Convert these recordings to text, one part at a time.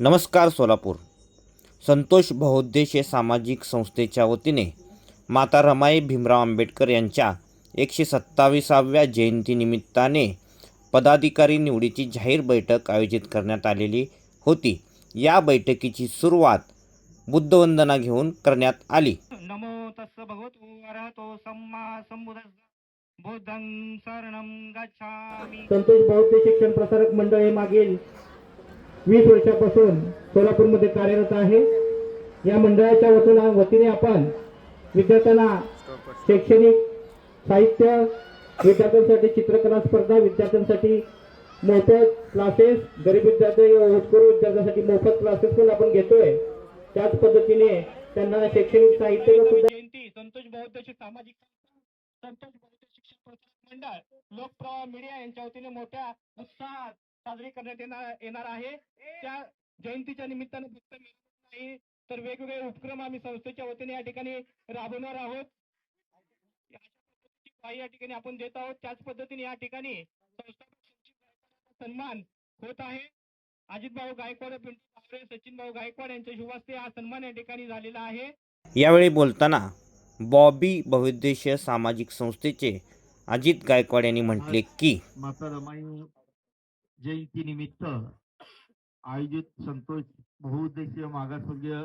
नमस्कार सोलापूर. संतोष बहुउद्देशीय सामाजिक संस्थेच्या वतीने माता रमाई भीमराव आंबेडकर यांच्या एकशे सत्ताविसाव्या जयंतीनिमित्ताने पदाधिकारी निवडीची जाहीर बैठक आयोजित करण्यात आलेली होती. या बैठकीची सुरुवात बुद्धवंदना घेऊन करण्यात आली. नमो तस्स भगवतो अरहतो सम्मा संबुद्धस्स बुद्धं शरणं गच्छामि. संतोष बौद्ध शिक्षण प्रसारक मंडळ हे मागील वीस वर्षापासून सोलापूरमध्ये कार्यरत आहे. या मंडळाच्या वतीने वतीने आपण विद्यार्थ्यांना शैक्षणिक साहित्य विद्यार्थ्यांसाठी चित्रकला स्पर्धा विद्यार्थ्यांसाठी मोफत क्लासेस गरीब विद्यार्थी होतकरू विद्यार्थ्यांसाठी मोफत क्लासेस पण आपण घेतोय. त्याच पद्धतीने त्यांना शैक्षणिक साहित्य जयंती संतोष बौद्धची सामाजिक संतोष बौद्ध शिक्षण प्रसारक मंडळ लोकप्रवाह मीडिया यांच्या वतीने मोठ्या उत्साहात साजरी करण्यात येणार येणार आहे. त्या जयंतीच्या निमित्तानं फक्त नाही तर वेगवेगळे उपक्रम आम्ही संस्थेच्या वतीने या ठिकाणी राबवणार आहोत. या ठिकाणी आपण देत आहोत. त्याच पद्धतीने या ठिकाणी सन्मान होत आहे. अजित भाऊ गायकवाड पिंटू पावरे सचिन भाऊ गायकवाड यांच्या शुभ हस्ते हा सन्मान या ठिकाणी झालेला आहे. यावेळी बोलताना बॉबी बहुउद्देशीय सामाजिक संस्थेचे अजित गायकवाड यांनी म्हटले की माता रमाई जयंती निमित्त आयोजित संतोष बहुउद्देशीय मागासवर्गीय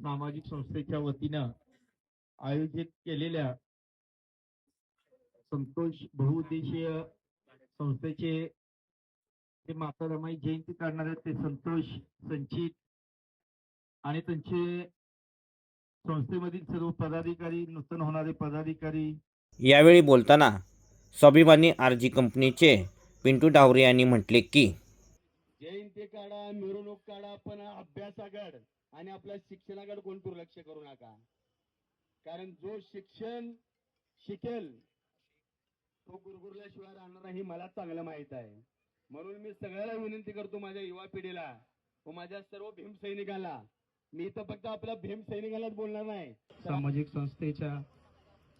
सामाजिक संस्थेच्या वतीनं आयोजित केलेल्या संतोष बहुउद्देशीय संस्थेचे ते माता रमाई जयंती काढणारे ते संतोष संचित आणि त्यांचे संस्थेमधील सर्व पदाधिकारी नूतन होणारे पदाधिकारी. यावेळी बोलताना स्वाभिमानी आरजी कंपनीचे पिंटू डावरे यांनी म्हटले की जयंती काढा मिरवणूक काढा पण अभ्यासाकडे आणि आपल्या शिक्षणाकडे कोण दुर्लक्ष करू नका? कारण जो शिक्षण शिकेल तो गुरगुरल्याशिवाय राहणार नाही मला चांगलं माहीत आहे. म्हणून मी सगळ्याला विनंती करतो माझ्या युवा पिढीला व माझ्या सर्व भीम सैनिकाला मी तर फक्त आपल्या भीम सैनिकालाच बोलणार नाही. सामाजिक संस्थेच्या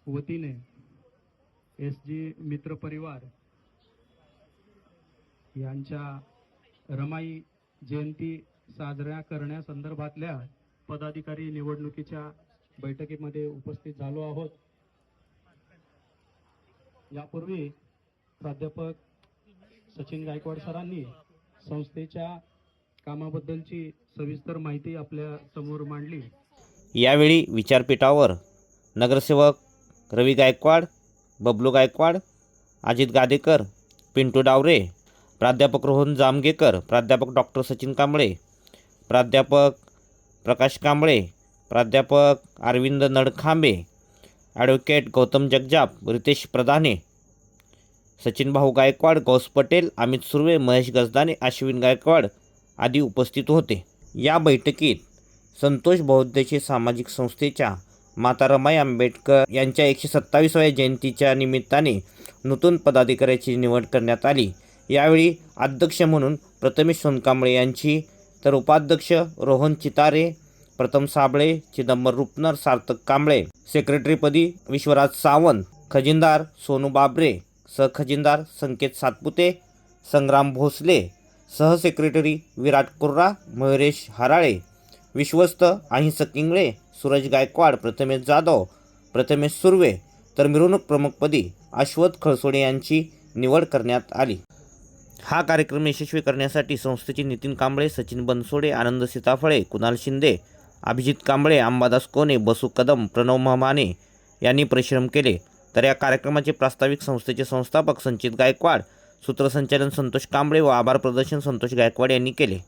वतीने एस जी मित्र परिवार यांच्या रमाई जयंती साजऱ्या करण्यासंदर्भातल्या पदाधिकारी निवडणुकीच्या बैठकीमध्ये उपस्थित झालो आहोत. यापूर्वी प्राध्यापक सचिन गायकवाड सरांनी संस्थेच्या कामाबद्दलची सविस्तर माहिती आपल्यासमोर मांडली. यावेळी विचारपीठावर नगरसेवक रवी गायकवाड बबलू गायकवाड अजित गादेकर पिंटू डावरे प्राध्यापक रोहन जामगेकर प्राध्यापक डॉक्टर सचिन कांबळे प्राध्यापक प्रकाश कांबळे प्राध्यापक अरविंद नडखांबे ॲडव्होकेट गौतम जगजाप रितेश प्रधाने सचिन भाऊ गायकवाड गौस पटेल अमित सुर्वे महेश गजदाने अश्विन गायकवाड आदी उपस्थित होते. या बैठकीत संतोष बौद्धचे सामाजिक संस्थेच्या माता रमाई आंबेडकर यांच्या एकशे सत्तावीसाव्या जयंतीच्या निमित्ताने नूतन पदाधिकाऱ्याची निवड करण्यात आली. यावेळी अध्यक्ष म्हणून प्रथमेश सोनकांबळे यांची तर उपाध्यक्ष रोहन चितारे प्रथम साबळे चिदंबर रुपनर सार्थक कांबळे सेक्रेटरीपदी विश्वराज सावंत खजिनदार सोनू बाबरे सहखजिनदार संकेत सातपुते संग्राम भोसले सहसेक्रेटरी विराट कुर्रा मयुरेश हराळे विश्वस्त अहिंसक इंगळे सूरज गायकवाड प्रथमेश जाधव प्रथमेश सुर्वे तर मिरवणूक प्रमुखपदी अश्वथ खळसोडे यांची निवड करण्यात आली. हा कार्यक्रम यशस्वी करण्यासाठी संस्थेचे नितीन कांबळे सचिन बनसोडे आनंद सीताफळे कुणाल शिंदे अभिजित कांबळे अंबादास कोने बसू कदम प्रणव महामाने यांनी परिश्रम केले. तर या कार्यक्रमाचे प्रास्ताविक संस्थेचे संस्थापक संचित गायकवाड सूत्रसंचालन संतोष कांबळे व आभार प्रदर्शन संतोष गायकवाड यांनी केले.